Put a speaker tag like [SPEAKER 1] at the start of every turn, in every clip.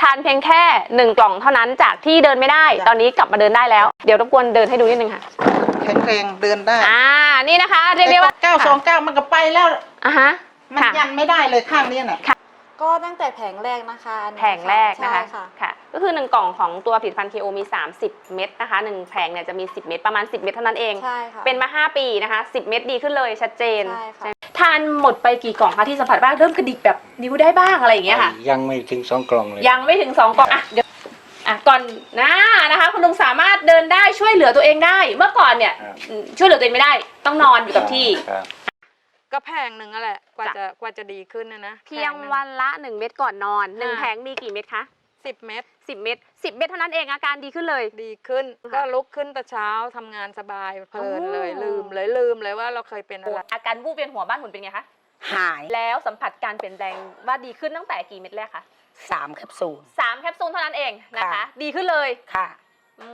[SPEAKER 1] ทานเพียงแค่หนึ่งกล่องเท่านั้นจากที่เดินไม่ได้ ตอนนี้กลับมาเดินได้แล้ว เดี๋ยวรบกวนเดินให้ดูนิดนึงค่ะ
[SPEAKER 2] แข็งแรงเดินได้
[SPEAKER 1] อ่า นี่นะคะเรียกได้ว่า
[SPEAKER 2] เก้าสองเก้ามันก็ไปแล้ว
[SPEAKER 1] อะฮะ
[SPEAKER 2] มัน
[SPEAKER 1] ค่ะ
[SPEAKER 2] ยันไม่ได้เลยข้างเนี้ยน่ะ
[SPEAKER 3] ก็ตั้งแต่แผงแรกนะคะอันนี้
[SPEAKER 1] แผงแรกนะคะ
[SPEAKER 3] ใช่ค่ะ
[SPEAKER 1] ค่ะ ก็คือ 1 กล่องของตัวผลิตภัณฑ์ KO มี 30 เม็ดนะคะ1แผงเนี่ยจะมี 10 เม็ดประมาณ 10 เม็ดเท่านั้นเอง
[SPEAKER 3] ใช่ค่ะ
[SPEAKER 1] เป็นมา 5 ปีนะคะ 10 เม็ดดีขึ้นเลยชัดเจน
[SPEAKER 3] ใช่ค่ะ
[SPEAKER 1] ทานหมดไปกี่กล่องคะที่สัมผัสว่าเริ่มกระดิกแบบนิ้วได้บ้างอะไรอย่างเงี้ยค่ะ
[SPEAKER 4] ยังไม่ถึงสองกล่องเลย
[SPEAKER 1] ยังไม่ถึง 2กล่องอะเดี๋ยวอะก่อนหนะนะคะคุณลุงสามารถเดินได้ช่วยเหลือตัวเองได้ เมื่อก่อนเนี่ย
[SPEAKER 4] ครับ
[SPEAKER 1] อืมช่วยเหลือตัวเองไม่ได้ ต้องนอนอยู่กับที่
[SPEAKER 4] ครับ
[SPEAKER 5] ก็แพงหนึ่งนั่นแหละกว่า
[SPEAKER 1] จ้ะ
[SPEAKER 5] จะกว่าจะดีขึ้นนะนะ
[SPEAKER 1] เพียงวันละ 1 เม็ดก่อนนอนหนึ่ง
[SPEAKER 5] อ่า
[SPEAKER 1] แผงมีกี่เม็ดคะ
[SPEAKER 5] สิบเม็ด
[SPEAKER 1] 10 เม็ด10 เม็ดเท่านั้นเองอาการดีขึ้นเลย
[SPEAKER 5] ดีขึ้น
[SPEAKER 1] ค่ะ
[SPEAKER 5] ก็ลุกขึ้นแต่เช้าทำงานสบายเพลินเลย
[SPEAKER 1] โอ้
[SPEAKER 5] ลืมเลยลืมเลยว่าเราเคยเป็นอะไร
[SPEAKER 1] อาการวูบเวียนหัวบ้านหมุนเป็นไงคะ
[SPEAKER 6] หาย
[SPEAKER 1] แล้วสัมผัสการเปลี่ยนแปลงว่าดีขึ้นตั้งแต่กี่เม็ดแรกคะ
[SPEAKER 6] สามแคปซูล
[SPEAKER 1] สามแคปซูลเท่านั้นเองนะคะ
[SPEAKER 6] ค่ะ
[SPEAKER 1] ดีขึ้นเลย
[SPEAKER 6] ค่ะ
[SPEAKER 1] อื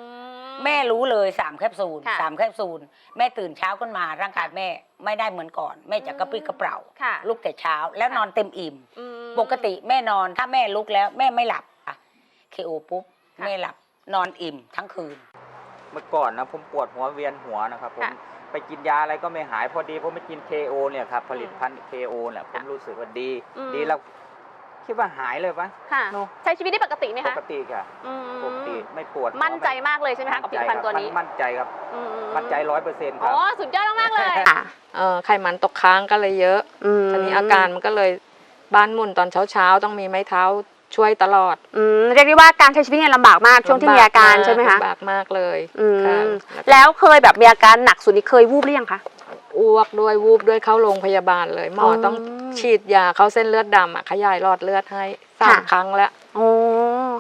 [SPEAKER 6] แม่รู้เลยสามแคปซูล
[SPEAKER 1] ค่ะ
[SPEAKER 6] สามแคปซูลแม่ตื่นเช้าขึ้นมาร่างกายแม่ไม่ได้เหมือนก่อน แม่จะกระปรี้กระเปร่า
[SPEAKER 1] ค่ะ
[SPEAKER 6] ลุกแต่เช้าแล้ว
[SPEAKER 1] ค่ะ
[SPEAKER 6] นอนเต็มอิ่ม
[SPEAKER 1] อืม
[SPEAKER 6] ปกติแม่นอนถ้าแม่ลุกแล้วแม่ไม่หลับอะ เคโอปุ๊บ
[SPEAKER 1] ค่ะ
[SPEAKER 6] แม่หลับนอนอิ่มทั้งคืน
[SPEAKER 7] เมื่อก่อนนะผมปวดหัวเวียนหัวนะครับผม
[SPEAKER 1] ค่ะ
[SPEAKER 7] ไปกินยาอะไรก็ไม่หายพอดีผมไปกิน KO เนี่ยครับผลิตภัณฑ์ KO เนี่ยผม
[SPEAKER 1] ค่ะ
[SPEAKER 7] รู้สึกว่าดี
[SPEAKER 1] อืม
[SPEAKER 7] ดีแล้วคิดว่าหายเลยปะ
[SPEAKER 1] ค่ะ
[SPEAKER 7] เนอะ
[SPEAKER 1] ใช้ชีวิตได้ปกติไหม
[SPEAKER 7] ป
[SPEAKER 1] คะ
[SPEAKER 7] กติค่ะ
[SPEAKER 1] อืม
[SPEAKER 7] ปกติไม่ปวดหัว
[SPEAKER 1] มั่นใจมากเลยใช่ไหมคะกับผลิตภัณฑ์ตัวนี้
[SPEAKER 7] มั่นใจครับ
[SPEAKER 1] อื
[SPEAKER 7] มั่นใจร้อยเปอร์เซ็นต์ค
[SPEAKER 1] อ๋
[SPEAKER 7] รับ
[SPEAKER 1] อสุดยอดมากๆเลย
[SPEAKER 5] เออไขมันตกค้างก็เลยเยอะตอนนี้อาการมันก็เลยบ้านหมุนตอนเช้าเช้าๆต้องมีไม้เท้า ช่วยตลอด
[SPEAKER 1] อืมเรียกได้ว่าการใช้ชีวิตเนี่ยลำบากมากช่วงที่มีอาการใช่ไหมคะ
[SPEAKER 5] ลำบากมากเลย
[SPEAKER 1] อืม
[SPEAKER 5] ค่ะ
[SPEAKER 1] แล้วเคยแบบมีอาการหนักสุดนี่เคยวูบหรือยังคะ
[SPEAKER 5] อ้วกด้วยวูบด้วยเข้าโรงพยาบาลเลย หมออ
[SPEAKER 1] อ
[SPEAKER 5] ต้องฉีดยาเข้าเส้นเลือดดำอะขยายหลอดเลือดให้สาม
[SPEAKER 1] ค่ะ
[SPEAKER 5] ครั้งแล้ว
[SPEAKER 1] โอ้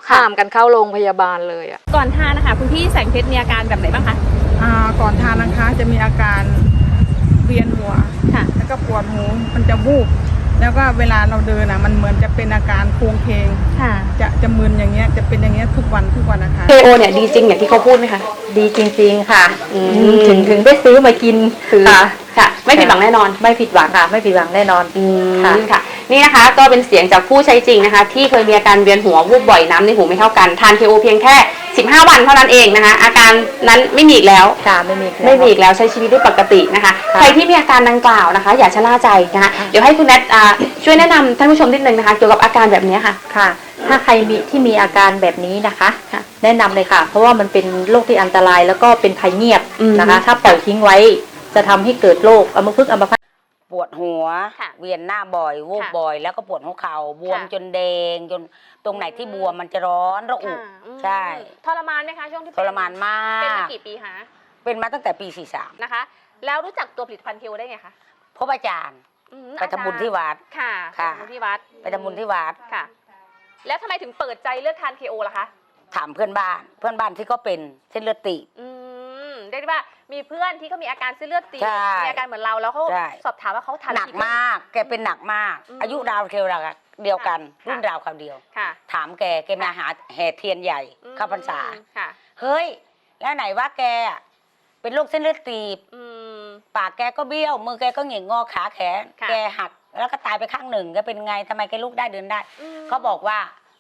[SPEAKER 5] ข้ามกันเข้าโรงพยาบาลเลยอะ
[SPEAKER 1] ก่อนทานนะคะคุณพี่แสงเพชรมีอาการแบบไหนบ้างคะ
[SPEAKER 8] อ่าก่อนทานนะคะจะมีอาการเวียนหัว
[SPEAKER 1] ค่ะ
[SPEAKER 8] แล้วก็ปวดหูมันจะวูบ แล้วก็เวลาเราเดินอะมันเหมือนจะเป็นอาการโครงเคง
[SPEAKER 1] ค่ะ
[SPEAKER 8] จะจะมึนอย่างเงี้ยจะเป็นอย่างเงี้ยทุกวันทุกวันนะคะ
[SPEAKER 1] KO เนี่ยดีจริงอย่างที่เขาพูดไหมคะ
[SPEAKER 9] ดีจริง ๆ ค่ะ
[SPEAKER 1] อืม
[SPEAKER 9] ถึงถึงได้ซื้อมากินคือ
[SPEAKER 1] ค่ะค่ะ ไม่ผิดหวังแน่นอน
[SPEAKER 9] ไม่ผิดหวังค่ะ ไม่ผิดหวังแน่นอน
[SPEAKER 1] อืม
[SPEAKER 9] ค่ะ
[SPEAKER 1] ค่ะ นี่นะคะก็เป็นเสียงจากผู้ใช้จริงนะคะ ที่เคยมีอาการเวียนหัววูบบ่อยน้ำในหูไม่เท่ากันทาน KO เพียงแค่ 15 วันเท่านั้นเองนะคะ อาการนั้นไม่มีอีกแล้ว
[SPEAKER 9] ค่ะไม่มีแล้ว
[SPEAKER 1] ไม่มีอีกแล้วใช้ชีวิตได้ปกตินะคะ
[SPEAKER 9] ค่ะ
[SPEAKER 1] ใครที่มีอาการดังกล่าวนะคะ อย่าชะล่าใจนะคะ เดี๋ยวให้คุณแนทอ่าช่วยแนะนำท่านผู้ชมนิดนึงนะคะ เกี่ยวกับอาการแบบนี้ค่ะ
[SPEAKER 9] ค่ะ ถ้าใครมีที่มีอาการแบบนี้นะคะ
[SPEAKER 1] ค่ะ
[SPEAKER 9] แนะนำเลยค่ะ เพราะว่ามันเป็นโรคที่อันตรายแล้วก็เป็นภัยเงียบ
[SPEAKER 1] อืม
[SPEAKER 9] นะคะ ถ้าปล่อยทิ้งไว้จะทำให้เกิดโรคอัมพฤกษ์อัมพาต
[SPEAKER 6] ปวดหัว
[SPEAKER 1] ค่ะ
[SPEAKER 6] เวียนหน้าบ่อยวูบ
[SPEAKER 1] ค่ะ
[SPEAKER 6] บ่อย แล้วก็ปวดหัวเข่าบวม
[SPEAKER 1] ค่ะ
[SPEAKER 6] จนแดงจนตรงไหนที่บวมมันจะร้อนระอุ
[SPEAKER 1] ค่ะอืม
[SPEAKER 6] ใช่
[SPEAKER 1] ทรมานไหมคะช่วงที่
[SPEAKER 6] ทรมานมา
[SPEAKER 1] เป็นมาก กี่ปีคะ
[SPEAKER 6] เป็นมาตั้งแต่ปี 43
[SPEAKER 1] นะคะ แล้วรู้จักตัวผลิตภัณฑ์ KO ได้ไงคะ
[SPEAKER 6] พบอาจารย์
[SPEAKER 1] อืม
[SPEAKER 6] ไปทำบุญที่วัด
[SPEAKER 1] ค่ะ
[SPEAKER 6] ค่ะ
[SPEAKER 1] ไปทำบุญที่วัด
[SPEAKER 6] ไปทำบุญที่วัด
[SPEAKER 1] ค่ะ แล้วทำไมถึงเปิดใจเลือกทาน KO ล่ะคะ
[SPEAKER 6] ถามเพื่อนบ้าน เพื่อนบ้านที่ก็เป็นเส้นเลือดตีบ
[SPEAKER 1] อืมเรียกได้ว่า มีเพื่อนที่เขามีอาการเส้นเลือดตีบ
[SPEAKER 6] ใช่
[SPEAKER 1] มีอาการเหมือนเราแล้วเขา
[SPEAKER 6] ใช่
[SPEAKER 1] สอบถามว่าเขาทาน
[SPEAKER 6] หนัก
[SPEAKER 1] กี่
[SPEAKER 6] มาก แกเป็นหนักมาก
[SPEAKER 1] อืม
[SPEAKER 6] อายุราวเคียวราวเดียวกัน
[SPEAKER 1] ค่ะ
[SPEAKER 6] รุ่นราวคราวเดียว
[SPEAKER 1] ค่ะ
[SPEAKER 6] ถามแกแกมาหาแห่เทียนใหญ่
[SPEAKER 1] อืม
[SPEAKER 6] เข้าพรรษา
[SPEAKER 1] ค่ะ
[SPEAKER 6] เฮ้ย แล้วไหนว่าแกอะเป็นโรคเส้นเลือดตีบ
[SPEAKER 1] อืม
[SPEAKER 6] ปากแกก็เบี้ยว มือแกก็เหงี่ยงงอขาแขน
[SPEAKER 1] ค่ะ
[SPEAKER 6] แกหักแล้วก็ตายไปข้างหนึ่งแกเป็นไงทำไมแกลุกได้เดินได้
[SPEAKER 1] อืม
[SPEAKER 6] เขาบอกว่า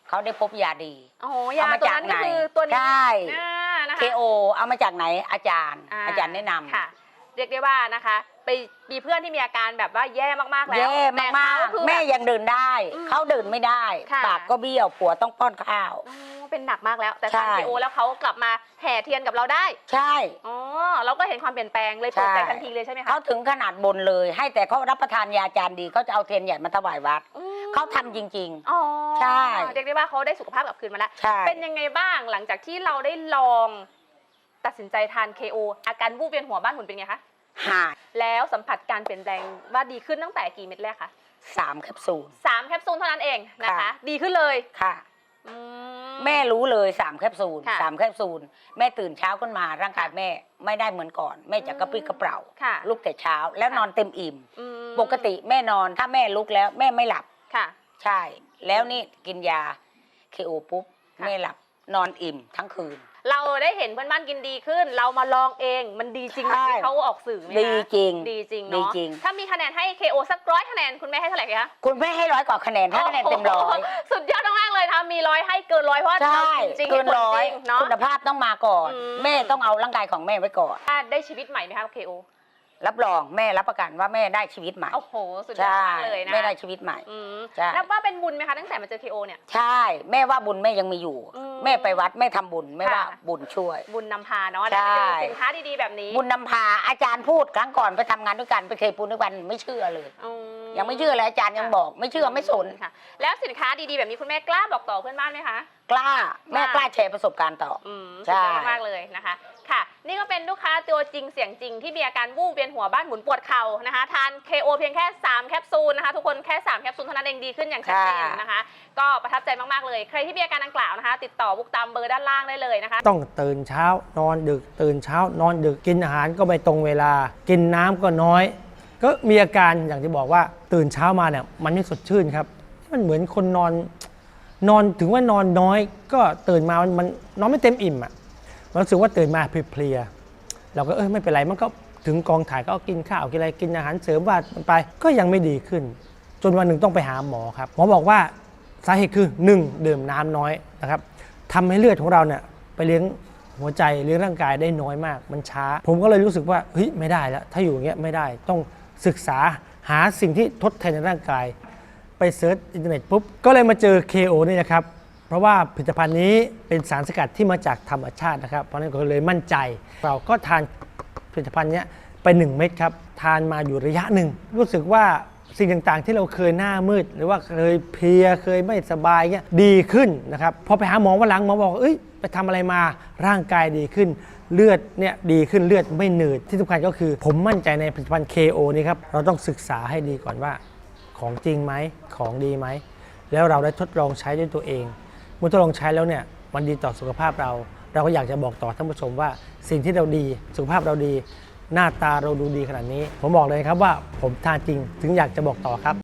[SPEAKER 6] เขาได้พบยาดี
[SPEAKER 1] โอ้โหยา
[SPEAKER 6] เอามา
[SPEAKER 1] ตัว
[SPEAKER 6] จาก
[SPEAKER 1] นั้นก็
[SPEAKER 6] ไหน
[SPEAKER 1] คือตัวนี้
[SPEAKER 6] ใช่
[SPEAKER 1] อ่า นะคะ
[SPEAKER 6] KO เอามาจากไหนอาจารย์อาจารย์แนะนำ
[SPEAKER 1] ค่ะ เรียกได้ว่านะคะ ไปมีเพื่อนที่มีอาการแบบว่าแย่มากๆแล้ว
[SPEAKER 6] แย่
[SPEAKER 1] แต่
[SPEAKER 6] มาก
[SPEAKER 1] เขคือ
[SPEAKER 6] ๆ แม่
[SPEAKER 1] แบบ
[SPEAKER 6] ยังเดินได้
[SPEAKER 1] อืม
[SPEAKER 6] เขาเดินไม่ได้
[SPEAKER 1] ค่ะ
[SPEAKER 6] ปากก็เบี้ยวผัวต้องป้อนข้าว
[SPEAKER 1] อ๋อเป็นหนักมากแล้วแต่
[SPEAKER 6] ใช่
[SPEAKER 1] ทาน KO แล้วเขากลับมาแห่เทียนกับเราได้
[SPEAKER 6] ใช่
[SPEAKER 1] อ๋อเราก็เห็นความเปลี่ยนแปลงเลยเปิดใจ
[SPEAKER 6] ใช่
[SPEAKER 1] ทันทีเลยใช่ไหมคะ
[SPEAKER 6] เขาถึงขนาดบนเลย ให้แต่เขารับประทานยาจารย์ดีเขาจะเอาเทียนใหญ่มาถวายวัด
[SPEAKER 1] อืม
[SPEAKER 6] เขาทำจริง
[SPEAKER 1] อ๋อ
[SPEAKER 6] ใช่
[SPEAKER 1] เรียกได้ว่าเขาได้สุขภาพกลับคืนมาแล้ว
[SPEAKER 6] ๆใช่
[SPEAKER 1] เป็นยังไงบ้างหลังจากที่เราได้ลองตัดสินใจทาน KO อาการวูบเวียนหัวบ้านหมุนเป็นไงคะ
[SPEAKER 6] หาย
[SPEAKER 1] แล้วสัมผัสการเปลี่ยนแปลงว่าดีขึ้นตั้งแต่กี่เม็ดแรกคะ
[SPEAKER 6] สามแคปซูล
[SPEAKER 1] สามแคปซูลเท่านั้นเองนะคะ
[SPEAKER 6] ค่ะ
[SPEAKER 1] ดีขึ้นเลย
[SPEAKER 6] ค่ะ
[SPEAKER 1] อื
[SPEAKER 6] แม่รู้เลยสามแคปซูล
[SPEAKER 1] ค่ะ
[SPEAKER 6] สามแคปซูลแม่ตื่นเช้าขึ้นมาร่างกายแม่ไม่ได้เหมือนก่อน แม่จะกระปรี้กระเปร่า
[SPEAKER 1] ค่ะ
[SPEAKER 6] ลุกแต่เช้าแล้ว
[SPEAKER 1] ค่ะ
[SPEAKER 6] นอนเต็มอิ่ม
[SPEAKER 1] อืม
[SPEAKER 6] ปกติแม่นอนถ้าแม่ลุกแล้วแม่ไม่หลับ
[SPEAKER 1] ค่ะ
[SPEAKER 6] ใช่ แล้วนี่กินยาเคโอปุ๊บ
[SPEAKER 1] ค่ะ
[SPEAKER 6] แม่หลับนอนอิ่มทั้งคืน
[SPEAKER 1] เราได้เห็นเพื่อนบ้านกินดีขึ้น เรามาลองเองมันดีจริงไหม
[SPEAKER 6] ใช่
[SPEAKER 1] ที่เขาออกสื่อไหมคะ
[SPEAKER 6] ดีจริง
[SPEAKER 1] ดีจริง
[SPEAKER 6] ดี
[SPEAKER 1] เนาะ
[SPEAKER 6] จริง
[SPEAKER 1] ถ้ามีคะแนนให้ KO สักร้อยคะแนนคุณแม่ให้เท่าไหร่คะ
[SPEAKER 6] คุณแม่ให้ร้อยกว่าคะแนนให้คะแนนเต็มร้อย
[SPEAKER 1] โโหสุดยอดมากๆเลยนะคะมีร้อยให้เกินร้อยเพราะว่า
[SPEAKER 6] ใช่
[SPEAKER 1] เราจริงๆ
[SPEAKER 6] เกิน
[SPEAKER 1] ให้ผล
[SPEAKER 6] ร้อย
[SPEAKER 1] จริงเนาะ
[SPEAKER 6] คุณภาพต้องมาก่อน
[SPEAKER 1] อืม
[SPEAKER 6] แม่ต้องเอาร่างกายของแม่ไว้ก่อน
[SPEAKER 1] ได้ชีวิตใหม่ไหมคะ KO
[SPEAKER 6] รับรองแม่รับประกันว่าแม่ได้ชีวิตใหม่
[SPEAKER 1] โอ้โห สุดยอด
[SPEAKER 6] ใช่
[SPEAKER 1] มากเลยนะ
[SPEAKER 6] แม่ได้ชีวิตใหม่
[SPEAKER 1] อืม
[SPEAKER 6] ใช่
[SPEAKER 1] นับว่าเป็นบุญไหมคะตั้งแต่มาเจอ KO เนี่ย
[SPEAKER 6] ใช่ แม่ว่าบุญแม่ยังมีอยู่
[SPEAKER 1] อืม
[SPEAKER 6] แม่ไปวัดแม่ทำบุญแม่ว่า
[SPEAKER 1] ค่ะ
[SPEAKER 6] บุญช่วย
[SPEAKER 1] บุญนำพาเนาะ
[SPEAKER 6] ใช่
[SPEAKER 1] ได้ไปเจอสินค้าดีๆแบบนี้
[SPEAKER 6] บุญนำพาอาจารย์พูดครั้งก่อนไปทำงานด้วยกันไปเคยปูนด้วยกันไม่เชื่อเลย
[SPEAKER 1] อื
[SPEAKER 6] ยังไม่เชื่อเลยอาจารย์ยังบอกไม่เชื่อไม่สน
[SPEAKER 1] ค่ะ แล้วสินค้าดีๆแบบนี้คุณแม่กล้าบอกต่อเพื่อนบ้านไหมคะ
[SPEAKER 6] กล้าแม่กล้าแชร์ประสบการณ์ต่อ
[SPEAKER 1] อืม
[SPEAKER 6] ใช่
[SPEAKER 1] สุดยอดมากๆเลยนะคะ ค่ะ นี่ก็เป็นลูกค้าตัวจริงเสียงจริงที่มีอาการวูบเวียนหัวบ้านหมุนปวดเข่านะคะ ทาน KO เพียงแค่ 3 แคปซูลนะคะทุกคนแค่ 3 แคปซูลเท่านั้นเองดีขึ้นอย่างชัดเจนนะคะ ก็ประทับใจมาก ๆ เลย ใครที่มีอาการดังกล่าวนะคะ ติดต่อบุกตามเบอร์ด้านล่างได้เลยนะคะ
[SPEAKER 4] ต้องตื่นเช้านอนดึก ตื่นเช้านอนดึกกินอาหารก็ไม่ตรงเวลา กินน้ำก็น้อย ก็มีอาการอย่างที่บอกว่าตื่นเช้ามาเนี่ยมันไม่สดชื่นครับ มันเหมือนคนนอน นอนถึงว่านอนน้อย ก็ตื่นมามันมันนอนไม่เต็มอิ่มอะมัน รู้สึกว่าตื่นมาเพลียๆเราก็เออไม่เป็นไรมันก็ถึงกองถ่ายก็กินข้าวกินอะไรกินอาหารเสริมว่ามันไปก็ยังไม่ดีขึ้น จนวันหนึ่งต้องไปหาหมอครับหมอบอกว่าสาเหตุคือ 1. ดื่มน้ำน้อยนะครับทำให้เลือดของเราเนี่ยไปเลี้ยงหัวใจเลี้ยงร่างกายได้น้อยมาก มันช้า ผมก็เลยรู้สึกว่าเฮ้ยไม่ได้แล้วถ้าอยู่อย่างเงี้ยไม่ได้ต้องศึกษาหาสิ่งที่ทดแทนในร่างกาย ไปเซิร์ชอินเทอร์เน็ตปุ๊บก็เลยมาเจอ KO นี่นะครับ เพราะว่าผลิตภัณฑ์นี้เป็นสารสกัดที่มาจากธรรมชาตินะครับ เพราะนั้นก็เลยมั่นใจ เราก็ทานผลิตภัณฑ์นี้ไป 1 เม็ดครับ ทานมาอยู่ระยะหนึ่ง รู้สึกว่าสิ่งต่างๆ ที่เราเคยหน้ามืด หรือว่าเคยเพลียเคยไม่สบายเงี้ยดีขึ้นนะครับพอไปหาหมอวันหลังหมอบอกเอ้ยไปทำอะไรมาร่างกายดีขึ้น เลือดเนี่ยดีขึ้นเลือดไม่หนืดที่สำคัญก็คือ ผมมั่นใจในผลิตภัณฑ์ KO นี้ครับเราต้องศึกษาให้ดีก่อนว่าของจริงไหมของดีไหมแล้วเราได้ทดลองใช้ด้วยตัวเอง เมื่อทดลองใช้แล้วเนี่ยมันดีต่อสุขภาพเรา เราก็อยากจะบอกต่อท่านผู้ชมว่าสิ่งที่เราดีสุขภาพเราดี หน้าตาเราดูดีขนาดนี้ ผมบอกเลยครับว่าผมทานจริงถึงอยากจะบอกต่อครับ